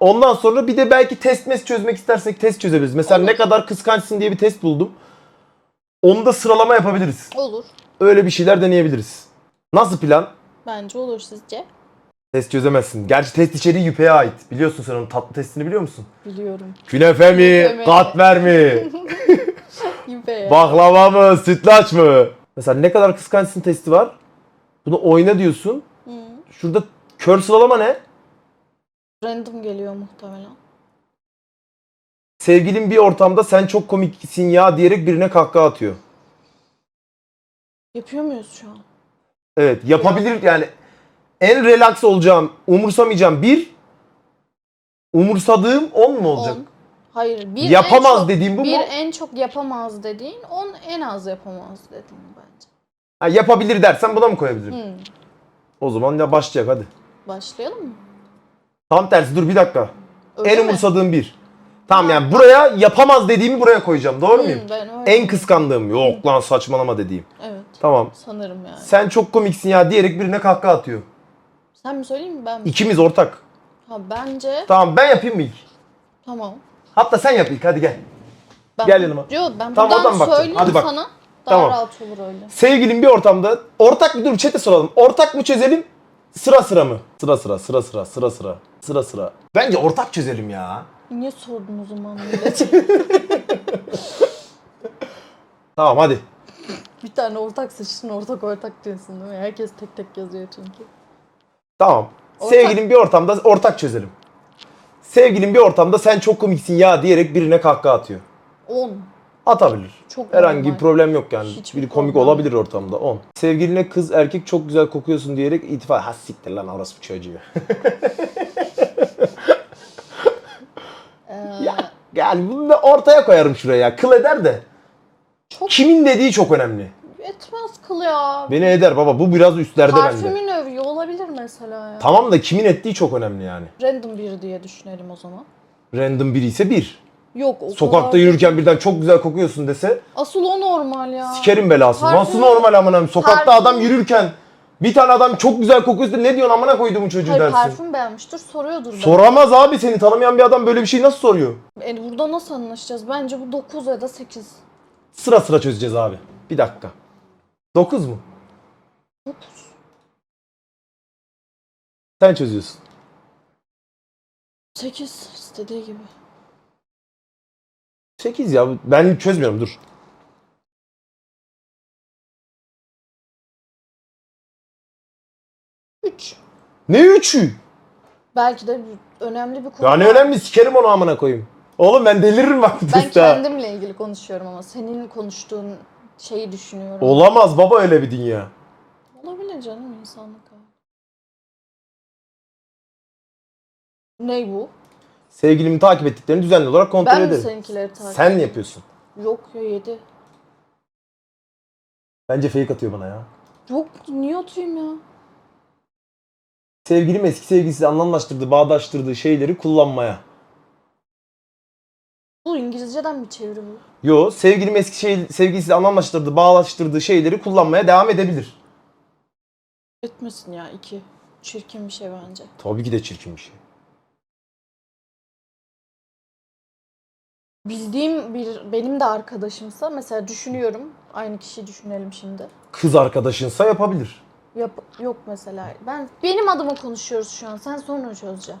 Ondan sonra bir de belki test mes çözmek istersek test çözebiliriz. Mesela Olur. ne kadar kıskançsın diye bir test buldum. Onu da sıralama yapabiliriz. Olur. Öyle bir şeyler deneyebiliriz. Nasıl plan? Bence olur sizce. Test çözemezsin. Gerçi test içeriği yüpeye ait. Biliyorsun sen onun tatlı testini biliyor musun? Biliyorum. Künefe mi? Katmer mi? Yüpe ya. baklava mı? Sütlaç mı? Mesela ne kadar kıskançsın testi var. Bunu oyna diyorsun. Hı. Şurada kör sıralama ne? Random geliyor muhtemelen. Sevgilin bir ortamda sen çok komiksin ya diyerek birine kahkaha atıyor. Yapıyor muyuz şu an? Evet yapabilir yani en relax olacağım, umursamayacağım bir, umursadığım 10 mu olacak? On. Hayır. Bir Yapamaz en çok, dediğim bu bir mu? en çok yapamaz dediğin, on en az yapamaz dediğin bence. Ha, yapabilir dersen buna mı koyabilirim? Hı. O zaman ya başlayacak hadi. Başlayalım mı? Tam tersi dur bir dakika. Öyle en mi? umursadığım bir. Tamam yani buraya yapamaz dediğimi buraya koyacağım. Doğru Hı, muyum? En kıskandığım. Yok lan saçmalama dediğim. Evet. Tamam. Sanırım yani. Sen çok komiksin ya diyerek birine kahkaha atıyor. Sen mi söyleyeyim mi ben mi? İkimiz ortak. Ha bence Tamam ben yapayım mı ilk? tamam. Hatta sen yap ilk hadi gel. Ben, Gel yanıma. Yok ben Tamam, buradan söyleyeyim Hadi bak. sana. Daha Tamam. rahat olur öyle. Sevgilin bir ortamda ortak bir dur chat'e soralım. Ortak mı çözelim? Sıra sıra mı? Sıra sıra sıra sıra sıra sıra sıra sıra. Bence ortak çözelim ya. Niye sordun o zaman millete? Tamam hadi. bir tane ortak seçtin ortak ortak diyorsun değil mi? Herkes tek tek yazıyor çünkü. Tamam. Ortak. Sevgilin bir ortamda ortak çözelim. Sevgilin bir ortamda sen çok komiksin ya diyerek birine kahkaha atıyor. 10. Atabilir. Çok Herhangi normal. bir problem yok yani. Hiçbir Biri komik problem olabilir ortamda. 10. Sevgiline kız erkek çok güzel kokuyorsun diyerek itifat. Ha siktir lan orası bu çocuğu. Ee, ya yani bunu da ortaya koyarım şuraya. Kıl eder de. Çok Kimin dediği çok önemli. etmez kıl ya. Beni eder baba. Bu biraz üstlerde bende. Parfümün övüyor olabilir mesela ya. Tamam da kimin ettiği çok önemli yani. Random biri diye düşünelim o zaman. Random biri ise bir. Yok o Sokakta kadar- yürürken birden çok güzel kokuyorsun dese Asıl o normal ya. sikerim belası. Parfüm- Nasıl normal amına koyayım? Sokakta Parfüm- adam yürürken bir tane adam çok güzel kokuyorsa ne diyorsun amına koyduğumu çocuğu Hayır dersin. parfüm beğenmiştir soruyordur. belki. Soramaz abi seni tanımayan bir adam böyle bir şey nasıl soruyor? E, burada nasıl anlaşacağız? Bence bu 9 ya da 8. Sıra sıra çözeceğiz abi. Bir dakika. 9 mu? 9. Sen çözüyorsun. 8 istediği gibi. 8 ya ben çözmüyorum dur. Üç. Ne 3'ü? Belki de önemli bir konu. Ya ne var. önemli sikerim onu amına koyayım. Oğlum ben deliririm bak Ben kendimle ilgili konuşuyorum ama senin konuştuğun şeyi düşünüyorum. Olamaz baba öyle bir dünya. Olabilir canım insanlık. Ne bu? Sevgilimi takip ettiklerini düzenli olarak kontrol Ben mi ederim. seninkileri takip Sen yapıyorsun. Yok ya 7. Bence fake atıyor bana ya. Yok niye atayım ya? Sevgilim eski sevgilisiyle anlamlaştırdığı, bağdaştırdığı şeyleri kullanmaya. Bu İngilizceden mi çeviri bu? Yo, sevgilim eski şey, sevgilisiyle anlamlaştırdığı, bağdaştırdığı şeyleri kullanmaya devam edebilir. Etmesin ya 2. Çirkin bir şey bence. Tabii ki de çirkin bir şey. Bildiğim bir benim de arkadaşımsa mesela düşünüyorum. Aynı kişiyi düşünelim şimdi. Kız arkadaşınsa yapabilir. Yap, yok mesela. Ben benim adıma konuşuyoruz şu an. Sen sonra çözeceksin.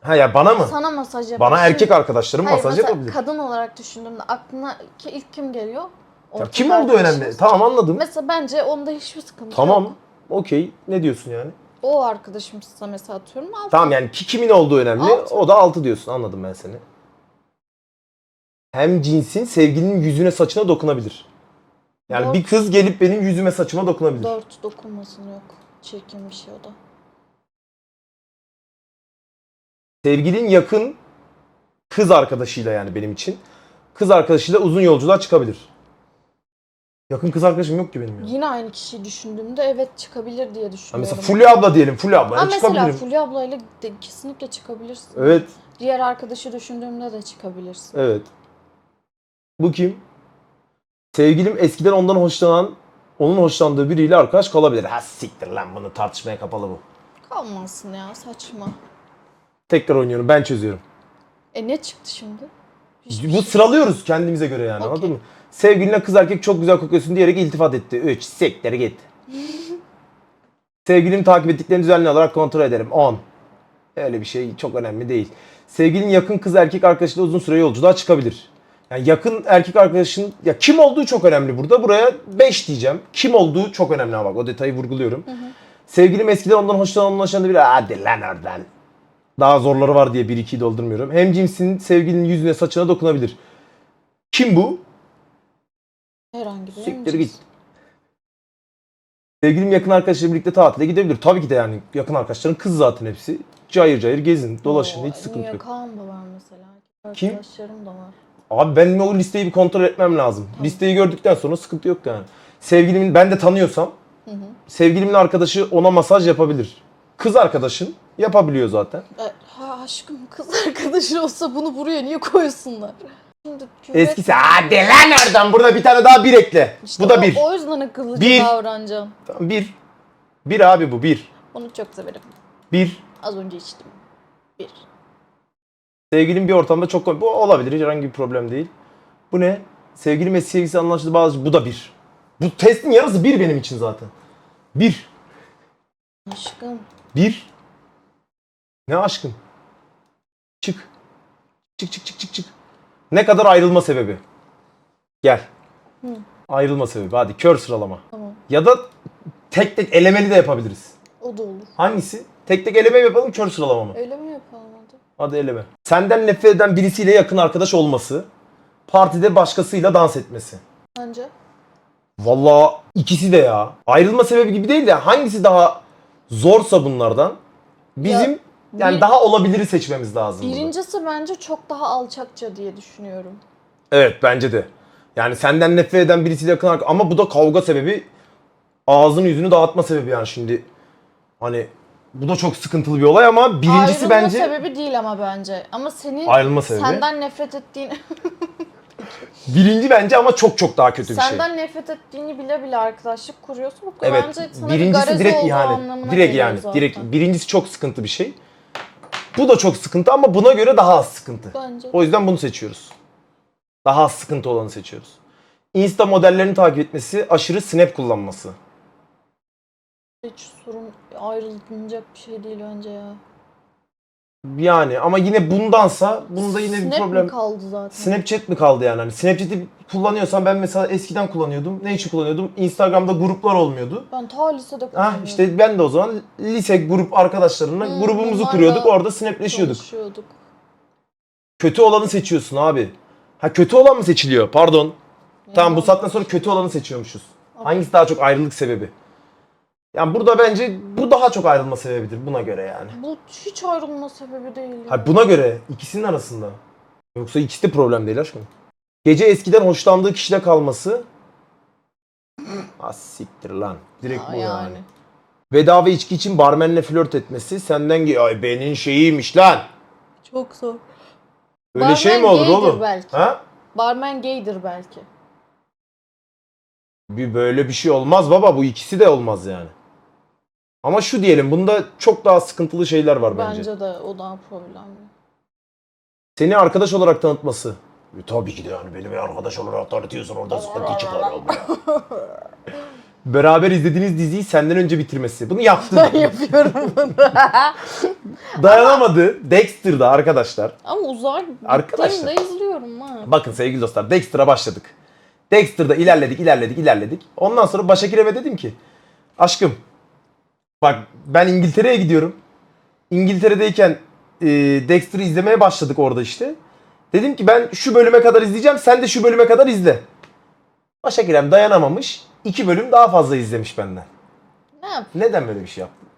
Ha ya bana mı? Sana masaj yapıyor. Bana erkek arkadaşlarım Hayır, masaj mesela yapabilir. kadın olarak düşündüğümde aklına ki ilk kim geliyor? Ya Ortak kim arkadaşımız. önemli. Tamam anladım. Mesela bence onda hiçbir sıkıntı Tamam. yok. Okey. Ne diyorsun yani? O arkadaşımsa mesela atıyorum altı. Tamam yani ki kimin olduğu önemli. Altı. O da 6 diyorsun. Anladım ben seni. Hem cinsin sevgilinin yüzüne saçına dokunabilir. Yani Dört. bir kız gelip benim yüzüme saçıma dokunabilir. Dört dokunmasın yok. Çirkin bir şey o da. Sevgilin yakın kız arkadaşıyla yani benim için. Kız arkadaşıyla uzun yolculuğa çıkabilir. Yakın kız arkadaşım yok ki benim ya. Yine aynı kişiyi düşündüğümde evet çıkabilir diye Ha düşünüyorum. mesela Fulya abla diyelim. Fulya abla. Ha Yani mesela çıkabilirim. Fulya ablayla de kesinlikle çıkabilirsin. Evet. Diğer arkadaşı düşündüğümde de çıkabilirsin. Evet. Bu kim? Sevgilim eskiden ondan hoşlanan, onun hoşlandığı biriyle arkadaş kalabilir. Ha siktir lan bunu tartışmaya kapalı bu. Kalmasın ya saçma. Tekrar oynuyorum. Ben çözüyorum. E ne çıktı şimdi? Hiçbir Bu şey. sıralıyoruz kendimize göre yani Okey. anladın mı? Sevgiline kız erkek çok güzel kokuyorsun diyerek iltifat etti. 3. Siktir git. Sevgilimi takip ettiklerini düzenli olarak kontrol ederim. 10. Öyle bir şey çok önemli değil. Sevgilin yakın kız erkek arkadaşıyla uzun süre yolculuğa çıkabilir. Yani yakın erkek arkadaşın ya kim olduğu çok önemli burada. Buraya 5 diyeceğim. Kim olduğu çok önemli ama bak o detayı vurguluyorum. Sevgilim eskiden ondan hoşlanan hoşlandı bir hadi lan oradan. Daha zorları var diye 1-2'yi doldurmuyorum. Hem cinsin sevgilinin yüzüne saçına dokunabilir. Kim bu? Herhangi bir Siktir git. Sevgilim yakın arkadaşlarıyla birlikte tatile gidebilir. Tabii ki de yani yakın arkadaşların kız zaten hepsi. Cayır cayır gezin, dolaşın Oo, hiç sıkıntı niye? yok. Kaan da var mesela. Kim? Arkadaşlarım da var. Abi benim o listeyi bir kontrol etmem lazım. Listeyi gördükten sonra sıkıntı yok yani. Sevgilimin ben de tanıyorsam sevgilimin arkadaşı ona masaj yapabilir. Kız arkadaşın yapabiliyor zaten. E, ha aşkım kız arkadaşı olsa bunu buraya niye koysunlar? Şimdi küvet- Eskisi hadi lan oradan burada bir tane daha bir ekle. İşte bu da o- bir. O yüzden akıllıca Bir. davranacaksın. Tamam, bir. Bir abi bu bir. Onu çok severim. Bir. Az önce içtim. Bir. Sevgilim bir ortamda çok bu olabilir herhangi bir problem değil. Bu ne? Sevgilim eski sevgilisi anlaşıldı bazı bu da bir. Bu testin yarısı bir benim için zaten. Bir. Aşkım. Bir. Ne aşkın? Çık. Çık çık çık çık çık. Ne kadar ayrılma sebebi? Gel. Hı. Ayrılma sebebi. Hadi kör sıralama. Tamam. Ya da tek tek elemeli de yapabiliriz. O da olur. Hangisi? Tek tek eleme mi yapalım kör sıralama mı? Öyle mi yapalım hadi? Eleme. Senden nefret eden birisiyle yakın arkadaş olması. Partide başkasıyla dans etmesi. Bence. Vallahi ikisi de ya. Ayrılma sebebi gibi değil de hangisi daha zorsa bunlardan bizim Ya, yani bir- daha olabiliri seçmemiz lazım. burada. Birincisi bence çok daha alçakça diye düşünüyorum. Evet bence de. Yani senden nefret eden birisiyle yakın arkadaş ama bu da kavga sebebi. Ağzını yüzünü dağıtma sebebi yani şimdi. Hani bu da çok sıkıntılı bir olay ama birincisi Ayrılma bence sebebi değil ama bence. Ama senin ayrılma sebebi. senden nefret ettiğin Birinci bence ama çok çok daha kötü bir şey. senden nefret ettiğini bile bile arkadaşlık kuruyorsun. Bu Evet. bence sana bir Birincisi garezi direkt olduğu ihanet. anlamına Direkt geliyor yani. zaten. Direkt birincisi çok sıkıntı bir şey. Bu da çok sıkıntı ama buna göre daha az sıkıntı. Bence. O yüzden bunu seçiyoruz. Daha az sıkıntı olanı seçiyoruz. Insta modellerini takip etmesi, aşırı snap kullanması. Hiç sorun ayrılınacak bir şey değil bence ya. Yani ama yine bundansa bunda yine bir Snap problem. mi kaldı zaten? Snapchat mi kaldı yani? Hani Snapchat'i kullanıyorsam ben mesela eskiden kullanıyordum. Ne için kullanıyordum? Instagram'da gruplar olmuyordu. Ben ta lisede Ha kullanıyordum. işte ben de o zaman lise grup arkadaşlarına Hmm, grubumuzu kuruyorduk. Orada snapleşiyorduk. Konuşuyorduk. Kötü olanı seçiyorsun abi. Ha kötü olan mı seçiliyor? Pardon. Tamam bu saatten sonra kötü olanı seçiyormuşuz. Hangisi daha çok ayrılık sebebi? Yani burada bence bu daha çok ayrılma sebebidir buna göre yani. Bu hiç ayrılma sebebi değil. ya. Ha buna göre ikisinin arasında. Yoksa ikisi de problem değil aşkım. Gece eskiden hoşlandığı kişide kalması. Ha siktir lan. Direkt bu yani. yani. Veda ve içki için barmenle flört etmesi senden ge- ay benim şeyiymiş lan. Çok zor. Öyle Barmen şey mi olur gaydir oğlum? belki. Ha? Barmen gaydir belki. Bir böyle bir şey olmaz baba bu ikisi de olmaz yani. Ama şu diyelim bunda çok daha sıkıntılı şeyler var bence. Bence, de o daha problemli. Seni arkadaş olarak tanıtması. E, tabii ki de yani beni bir arkadaş olarak tanıtıyorsun orada sıkıntı çıkar ya. Beraber izlediğiniz diziyi senden önce bitirmesi. Bunu yaptı. Ben yapıyorum bunu. Dayanamadı. Dexter'da arkadaşlar. Ama uzak Arkadaşlar. gittiğimde izliyorum ha. Bakın sevgili dostlar Dexter'a başladık. Dexter'da ilerledik ilerledik ilerledik. Ondan sonra Başakir'e dedim ki aşkım bak ben İngiltere'ye gidiyorum. İngiltere'deyken e, Dexter'ı izlemeye başladık orada işte. Dedim ki ben şu bölüme kadar izleyeceğim sen de şu bölüme kadar izle. Başakir'em dayanamamış. iki bölüm daha fazla izlemiş benden. Ne yap? Neden böyle bir şey yaptın?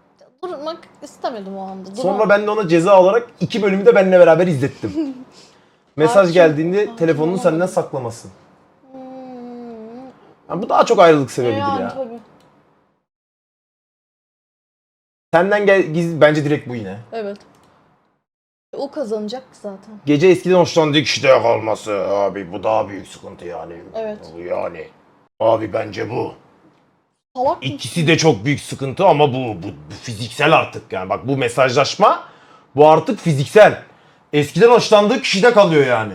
Durmak istemedim o anda. Sonra Duram- ben de ona ceza olarak iki bölümü de benimle beraber izlettim. Mesaj Hakim- geldiğinde telefonunu senden saklaması. Hmm. Ha, bu daha çok ayrılık sebebidir yani ya. tabii. Senden gel gizli bence direkt bu yine. Evet. O kazanacak zaten. Gece eskiden hoşlandığı kişide kalması abi bu daha büyük sıkıntı yani. Evet. Yani. Abi bence bu. Salak mı? İkisi de çok büyük sıkıntı ama bu, bu, bu fiziksel artık yani. Bak bu mesajlaşma Bu artık fiziksel. Eskiden hoşlandığı kişide kalıyor yani.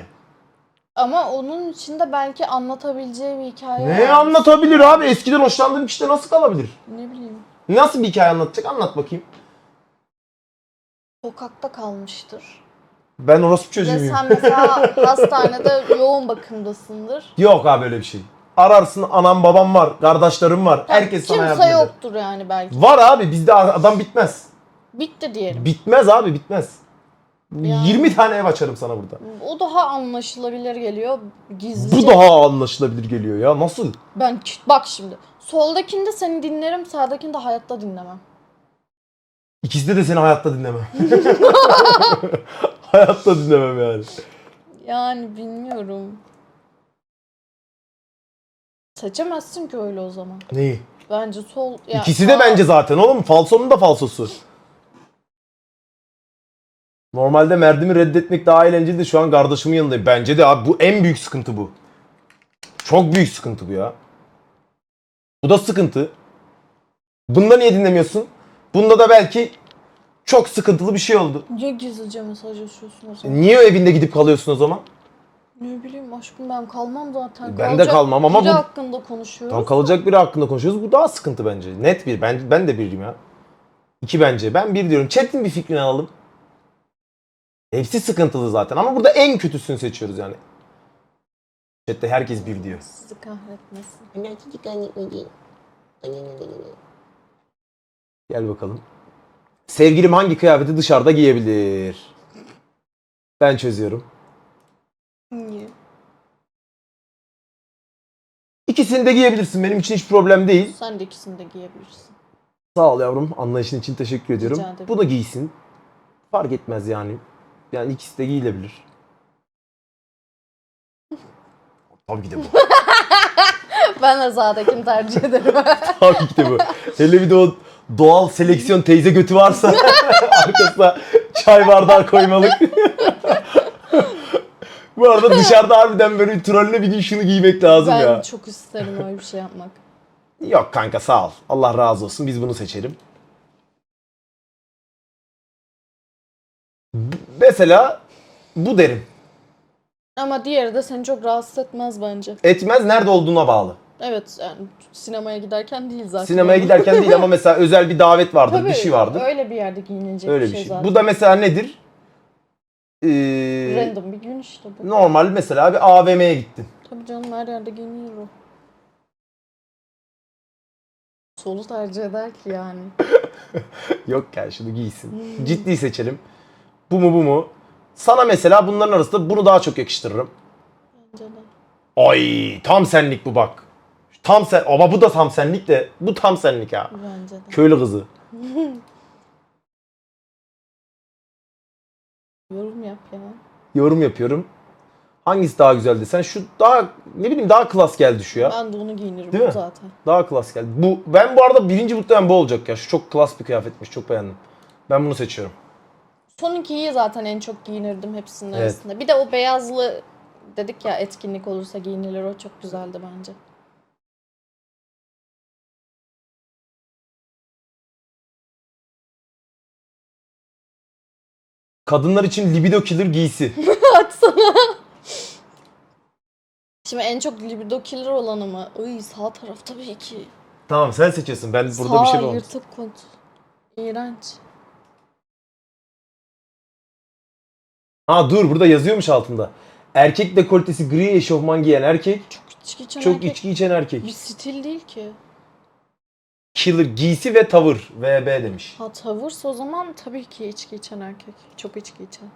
Ama onun içinde belki anlatabileceği bir hikaye Ne var. anlatabilir abi? Eskiden hoşlandığın kişide nasıl kalabilir? Ne bileyim. Nasıl bir hikaye anlatacak? Anlat bakayım. Sokakta kalmıştır. Ben orospu Ve çocuğuyum. sen mesela hastanede yoğun bakımdasındır. Yok abi öyle bir şey. Ararsın anam babam var, kardeşlerim var. Herkes sana yardım Kimse eder. yoktur yani belki. Var abi bizde adam bitmez. Bitti diyelim. Bitmez abi bitmez. Yani. 20 tane ev açarım sana burada. O daha anlaşılabilir geliyor. Gizlice. Bu daha anlaşılabilir geliyor ya. Nasıl? Ben bak şimdi. Soldakinde seni dinlerim, sağdakinde hayatta dinlemem. İkisinde de seni hayatta dinlemem. hayatta dinlemem yani. Yani bilmiyorum. Seçemezsin ki öyle o zaman. Neyi? Bence sol... Ya, İkisi de sağ- bence zaten oğlum. Falsonun da falsosu. Normalde Merdim'i reddetmek daha eğlenceli de şu an kardeşimin yanındayım. Bence de abi bu en büyük sıkıntı bu. Çok büyük sıkıntı bu ya. Bu da sıkıntı. Bunda niye dinlemiyorsun? Bunda da belki çok sıkıntılı bir şey oldu. Niye gizlice mesajlaşıyorsun o zaman? Niye evinde gidip kalıyorsun o zaman? Ne bileyim aşkım ben kalmam zaten. Ben de kalmam ama biri bu- hakkında konuşuyoruz. Tam kalacak biri hakkında konuşuyoruz. Bu daha sıkıntı bence. Net bir. Ben, ben de biriyim ya. İki bence. Ben bir diyorum. Chat'in bir fikrini alalım. Hepsi sıkıntılı zaten. Ama burada en kötüsünü seçiyoruz yani. Chat'te herkes bir diyor. Sizi kahretmesin. Gel bakalım. Sevgilim hangi kıyafeti dışarıda giyebilir? Ben çözüyorum. Niye? İkisini de giyebilirsin. Benim için hiç problem değil. Sen de ikisini de giyebilirsin. Sağ ol yavrum. Anlayışın için teşekkür ediyorum. Rica ederim. Bu da giysin. Fark etmez yani. Yani ikisi de giyilebilir. Tabii ki de bu. Ben de sağdakini tercih ederim. Tabii ki de bu. Hele bir de o doğal seleksiyon teyze götü varsa arkasına çay bardağı koymalık. bu arada dışarıda harbiden böyle trolle bir gün şunu giymek lazım ben ya. çok isterim öyle bir şey yapmak. Yok kanka sağ ol. Allah razı olsun. Biz bunu seçelim. Mesela bu derim. Ama diğeri de seni çok rahatsız etmez bence. Etmez nerede olduğuna bağlı. Evet yani sinemaya giderken değil zaten. Sinemaya giderken değil ama mesela özel bir davet vardır, bir şey vardır. Öyle, Öyle bir yerde giyinilecek bir bir şey. şey, zaten. Bu da mesela nedir? Ee, Random bir gün işte bu. normal mesela bir AVM'ye gittin. Tabii canım her yerde giyiniyor o. Solu tercih eder ki yani. Yok gel şunu giysin. Ciddi seçelim. Bu mu bu mu? Sana mesela bunların arasında bunu daha çok yakıştırırım. Bence de. Ay tam senlik bu bak. Tam sen ama bu da tam senlik de bu tam senlik ha. Bence de. Köylü kızı. Yorum yap ya. Yorum yapıyorum. Hangisi daha güzel desen şu daha ne bileyim daha klas geldi şu ya. Ben de onu giyinirim Değil mi? zaten. Daha klas geldi. Bu ben bu arada birinci muhtemelen bu olacak ya. Şu çok klas bir kıyafetmiş. Çok beğendim. Ben bunu seçiyorum. Son ikiyi zaten en çok giyinirdim hepsinin Evet. arasında. Bir de o beyazlı dedik ya etkinlik olursa giyinilir o çok güzeldi bence. Kadınlar için libido killer giysi. Atsana. Şimdi en çok libido killer olanı mı? Iy sağ taraf tabii ki. tamam sen seçiyorsun. Ben burada sağ bir şey yapamam. yırtık kont. İğrenç. Ha dur burada yazıyormuş altında. Erkek dekoltesi gri eşofman giyen erkek. Çok içki içen Çok erkek. içki içen erkek. Bir stil değil ki. Killer giysi ve tavır. VB demiş. Ha tavırsa o zaman tabii ki içki içen erkek. Çok içki içen.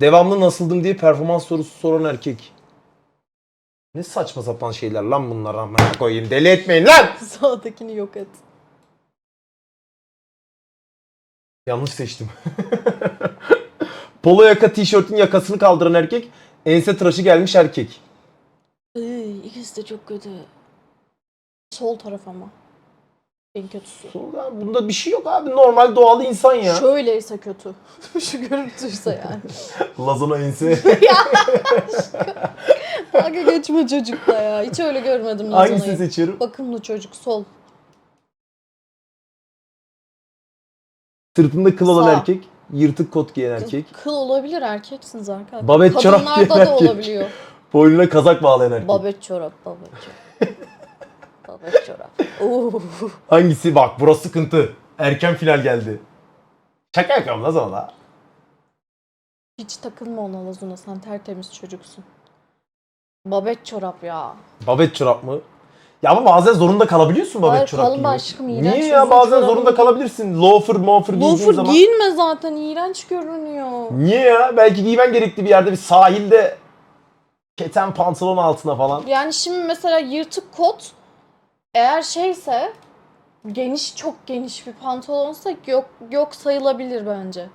Devamlı nasıldım diye performans sorusu soran erkek. Ne saçma sapan şeyler lan bunlar amına koyayım. Deli etmeyin lan. Sağdakini yok et. Yanlış seçtim. Polo yaka tişörtün yakasını kaldıran erkek. Ense tıraşı gelmiş erkek. Iy, ikisi de çok kötü. Sol taraf ama. En kötüsü. Sonra Bunda bir şey yok abi. Normal doğal insan ya. Şöyleyse kötü. Şu görüntüyse yani. Lazona ense. Dalga geçme çocukla ya. Hiç öyle görmedim Hangisini Lazana'yı. seçiyorum? Bakımlı çocuk sol. Sırtında kıl olan Sağ. erkek. Yırtık kot giyen erkek. Kıl olabilir erkeksiniz arkadaşlar. Babet çorap Kadınlarda giyen da erkek. olabiliyor. Boynuna kazak bağlayan erkek. Babet çorap, babet çorap. babet çorap. Oo. Hangisi? Bak burası sıkıntı. Erken final geldi. Şaka yapıyorum lan sana da. Hiç takılma ona Lazuna sen tertemiz çocuksun. Babet çorap ya. Babet çorap mı? Ya ama bazen zorunda kalabiliyorsun babet Hayır, çorap giymek. aşkım, iğrenç Niye ya bazen çorabı zorunda kalabilirsin. Loafer, mofer giydiğin Loafer zaman. giyinme zaten iğrenç görünüyor. Niye ya? Belki giymen gerekli bir yerde bir sahilde keten pantolon altına falan. Yani şimdi mesela yırtık kot eğer şeyse geniş çok geniş bir pantolonsa yok yok sayılabilir bence.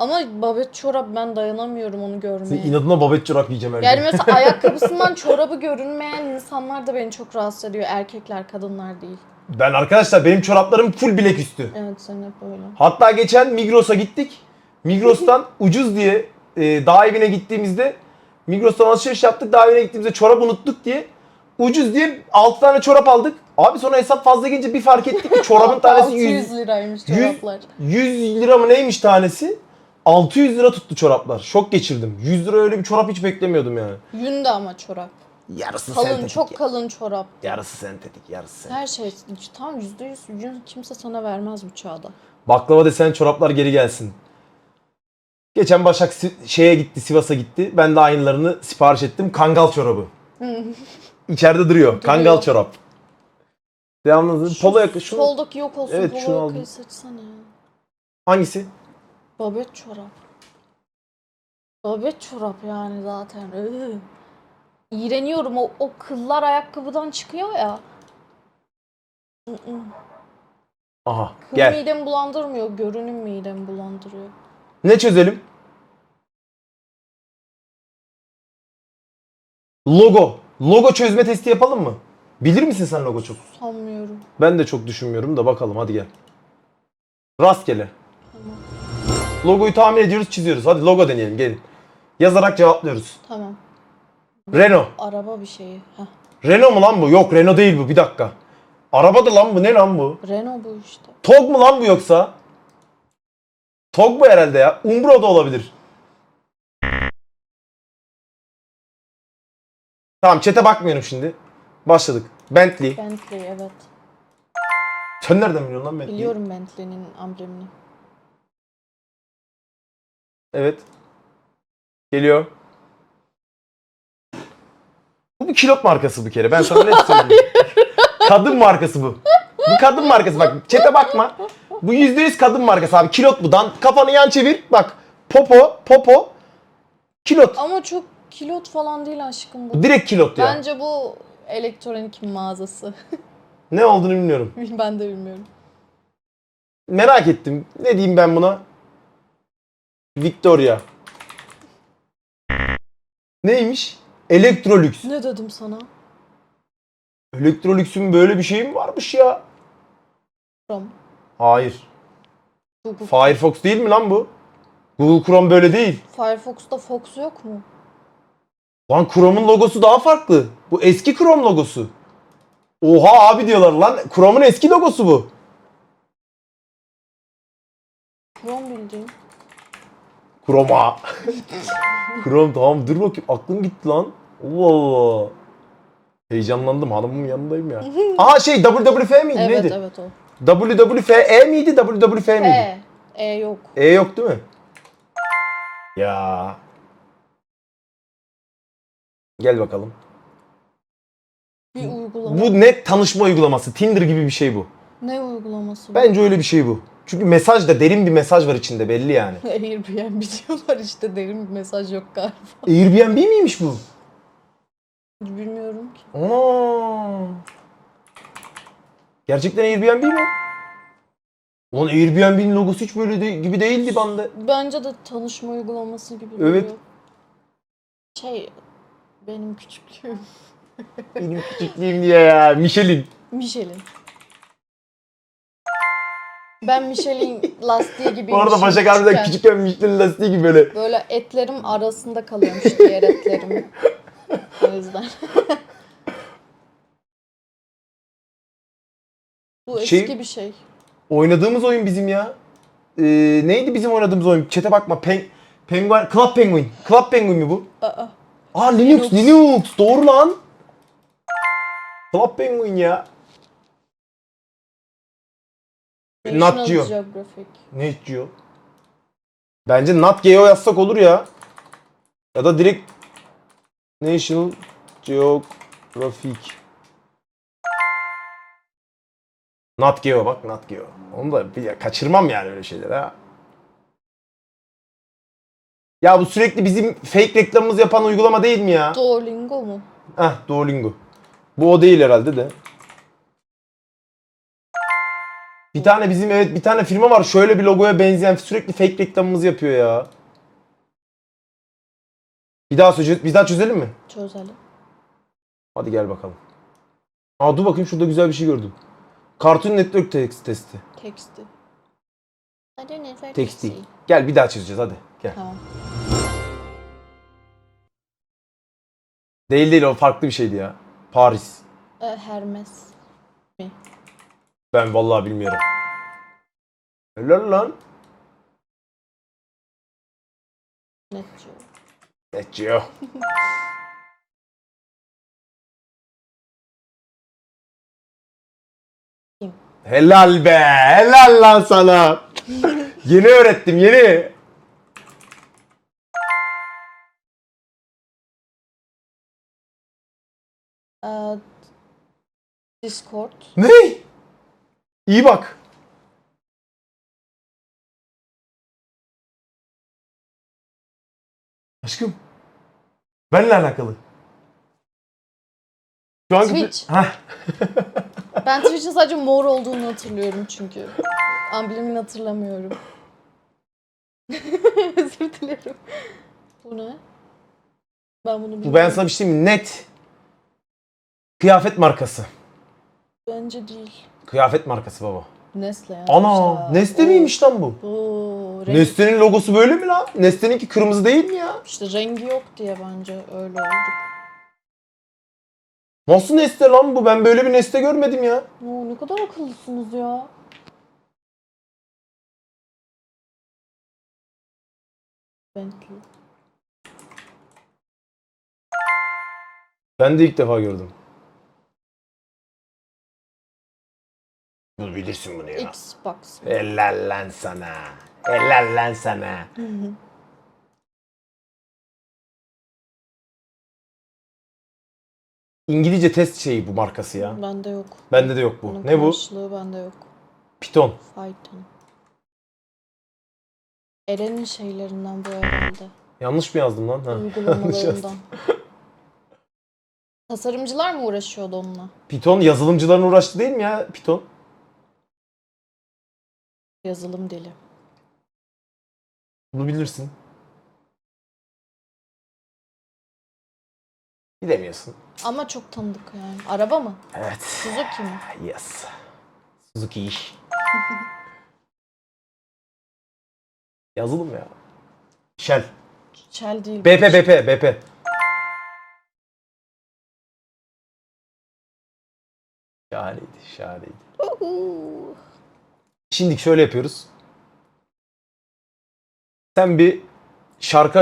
Ama babet çorap ben dayanamıyorum onu Senin görmeye. inadına babet çorap giyeceğim her Yani gün. mesela ayakkabısından çorabı görünmeyen insanlar da beni çok rahatsız ediyor. Erkekler, kadınlar değil. Ben arkadaşlar benim çoraplarım full bilek üstü. Evet sen hep öyle. Hatta geçen Migros'a gittik. Migros'tan ucuz diye e, dağ evine gittiğimizde Migros'tan alışveriş yaptık. Dağ evine gittiğimizde çorap unuttuk diye ucuz diye 6 tane çorap aldık. Abi sonra hesap fazla gelince bir fark ettik ki çorabın tanesi 100, 600 liraymış 100 çoraplar. 100 lira mı neymiş tanesi? 600 lira tuttu çoraplar. Şok geçirdim. 100 lira öyle bir çorap hiç beklemiyordum yani. Yün de ama çorap. Yarısı Kalın, sentetik. çok ya. kalın çorap. Yarısı sentetik, yarısı sentetik. Her şey tam yüzde yüz yün kimse sana vermez bu çağda. Baklava desen çoraplar geri gelsin. Geçen Başak Si- şeye gitti, Sivas'a gitti. Ben de aynılarını sipariş ettim. Kangal çorabı. İçeride duruyor. Kangal çorap. Devamlı polo yakı. Şunu... Soldaki yok olsun. Evet, polo şunu yakayı aldım. seçsene. Hangisi? Babet çorap. Babet çorap yani zaten. Iı. İğreniyorum o, o kıllar ayakkabıdan çıkıyor ya. Aha Kıl gel. midemi bulandırmıyor, görünüm midemi bulandırıyor. Ne çözelim? Logo. Logo çözme testi yapalım mı? Bilir misin sen logo çok? Sanmıyorum. Ben de çok düşünmüyorum da bakalım hadi gel. Rastgele. Logoyu tahmin ediyoruz, çiziyoruz. Hadi logo deneyelim gelin. Yazarak cevaplıyoruz. Tamam. Renault. Araba bir şeyi. Heh. Renault mu lan bu? Yok Renault değil bu. Bir dakika. Araba da lan bu. Ne lan bu? Renault bu işte. Tog mu lan bu yoksa? Tog bu herhalde ya. Umbro da olabilir. Tamam çete bakmıyorum şimdi. Başladık. Bentley. Bentley evet. Sen nereden biliyorsun lan Bentley'i? Biliyorum Bentley'nin amblemini. Evet. Geliyor. Bu bir kilot markası bir kere. Ben sana net söyleyeyim. kadın markası bu. Bu kadın markası bak. Çete bakma. Bu %100 kadın markası abi. Kilot bu. Dan kafanı yan çevir. Bak. Popo, popo. Kilot. Ama çok kilot falan değil aşkım. Bu direkt kilot ya. Bence bu elektronik mağazası. Ne olduğunu bilmiyorum. ben de bilmiyorum. Merak ettim. Ne diyeyim ben buna? Victoria. Neymiş? Electrolux. Ne dedim sana? Electrolux'un böyle bir şeyi mi varmış ya? Chrome. Hayır. Google. Firefox değil mi lan bu? Google Chrome böyle değil. Firefox'ta Fox yok mu? Lan Chrome'un logosu daha farklı. Bu eski Chrome logosu. Oha abi diyorlar lan. Chrome'un eski logosu bu. Chrome bildiğin. Chrome'a. Chrome tamam dur bakayım. Aklım gitti lan. Allah Allah. Heyecanlandım. Hanımın yanındayım ya. Aha şey WWF miydi Evet neydi? evet o. WWFE miydi? WWF miydi? E. E yok. E yok değil mi? Ya. Gel bakalım. Bir uygulama. Bu net tanışma uygulaması. Tinder gibi bir şey bu. Ne uygulaması bu? Bence öyle bir şey bu. Çünkü mesaj da derin bir mesaj var içinde belli yani. Airbnb diyorlar işte derin bir mesaj yok galiba. Airbnb miymiş bu? Bilmiyorum ki. Ana. Gerçekten Airbnb mi? Ulan Airbnb'nin logosu hiç böyle de, gibi değildi bende. Bence de tanışma uygulaması gibi Evet. duruyor. Şey benim küçüklüğüm. Benim küçüklüğüm diye ya. Michelin. Michelin. Ben Michelin lastiği gibi. Bu arada Başak abi de küçükken Michelin lastiği gibi böyle. Böyle etlerim arasında kalıyormuş diğer etlerim. o yüzden. Bu Şey- eski bir şey. Oynadığımız oyun bizim ya. e, neydi bizim oynadığımız oyun? Çete bakma. Pen, Penguin, Club Penguin. Club Penguin mi bu? Aa, Aa Linux, Linux. Linux. Doğru lan. Club Penguin ya. Nat Geo. Geographic. Ne diyor? Bence Nat Geo yazsak olur ya. Ya da direkt National Geographic. Nat Geo bak Nat Geo. Onu da bir- kaçırmam yani öyle şeyler ha. Ya bu sürekli bizim fake reklamımız yapan uygulama değil mi ya? Duolingo mu? Heh Duolingo. Bu o değil herhalde de. Bir tane bizim evet bir tane firma var şöyle bir logoya benzeyen sürekli fake reklamımızı yapıyor ya. Bir daha çöze bir daha çözelim mi? Çözelim. Hadi gel bakalım. Aa dur bakayım şurada güzel bir şey gördüm. Cartoon Network text testi. Teksti. Hadi ne ver Teksti. Gel bir daha çözeceğiz hadi. Gel. Tamam. Değil değil o farklı bir şeydi ya. Paris. Ee, Hermes. Ben vallahi bilmiyorum. Helal lan. Net Geo. Net Geo. Kim? Helal be. Helal lan sana. yeni öğrettim yeni. Discord. Ne? İyi bak. Aşkım. Benle alakalı. Şu an Twitch. Heh. Ben Twitch'in sadece mor olduğunu hatırlıyorum çünkü. Amblemini hatırlamıyorum. Özür dilerim. Bu ne? Ben bunu bilmiyorum. Bu ben sana bir şey diyeyim mi? Net. Kıyafet markası. Bence değil. Kıyafet markası baba. Nestle yani. Ana Nestle miymiş lan bu? Bu renk, Nestle'nin logosu böyle mi lan? Nestle'ninki kırmızı değil mi ya? işte rengi yok diye bence öyle oldu. Nasıl Nestle lan bu? Ben böyle bir Nestle görmedim ya. Oo, ne kadar akıllısınız ya. Bentley. Ben de ilk defa gördüm. Bunu bilirsin bunu ya. Xbox. Helal lan sana. Helal lan sana. İngilizce test şeyi bu markası ya. Bende yok. Bende de yok bu. Bunun Ne bu? karşılığı bende yok. Python. Python. Eren'in şeylerinden bu herhalde. Yanlış mı yazdım lan? Ha. Yanlış yazdım. Uygulamalarından. Tasarımcılar mı uğraşıyordu onunla? Python yazılımcıların uğraştı değil mi ya Python? Yazılım dili. Bunu bilirsin. Bilemiyorsun. Ama çok tanıdık yani. Araba mı? Evet. Suzuki mi? Yes. Suzuki iş. Yazılım ya. Shell. Shell değil. BP BP BP. Şahaneydi, şahaneydi. Uhu. Şimdi şöyle yapıyoruz. Sen bir şarkı